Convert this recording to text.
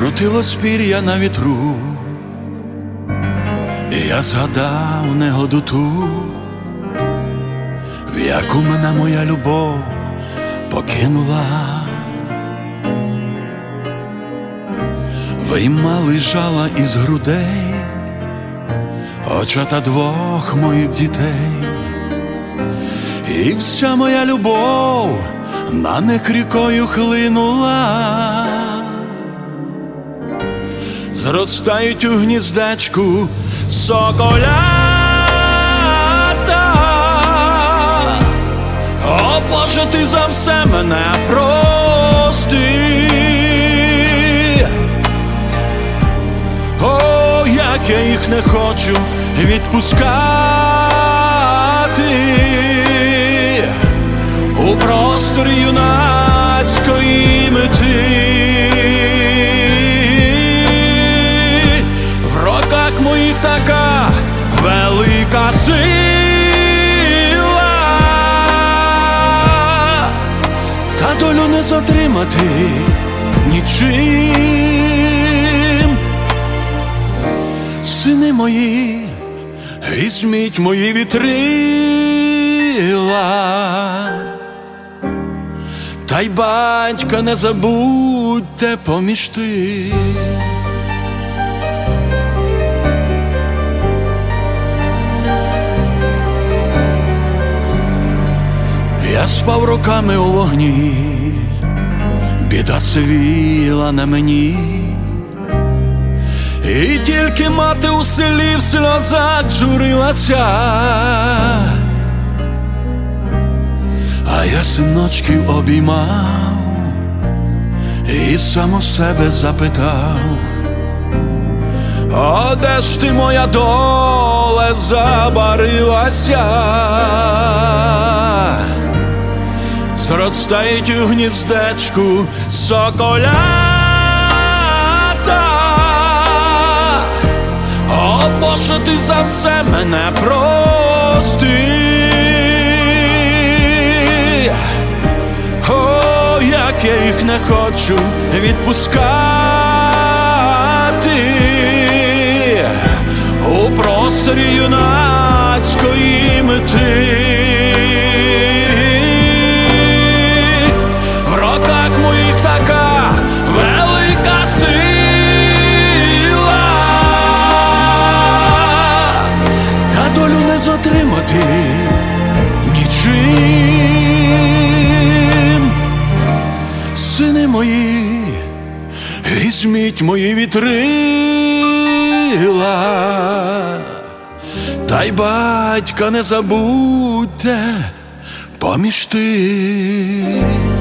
Крутилось пір'я на вітру, і я згадав негоду ту, в яку мене моя любов покинула. Виймали жала із грудей, очата двох моїх дітей, і вся моя любов на них рікою хлинула. Зростають у гніздечку соколята. О, Боже, ти за все мене прости. О, як я їх не хочу відпускати затримати нічим. Сини мої, візьміть мої вітрила, та й батька не забудьте поміж. Я спав роками у вогні, біда свіла на мені, і тільки мати у селі в сльозах журилася, а я синочків обіймав і сам у себе запитав. О, де ж ти моя доле забарилася? Зростають у гніздечку соколята. О, Боже, ти за все мене прости. О, як я їх не хочу відпускати у просторі юнацької візьміть мої вітрила, та й батька не забудьте поміж тих.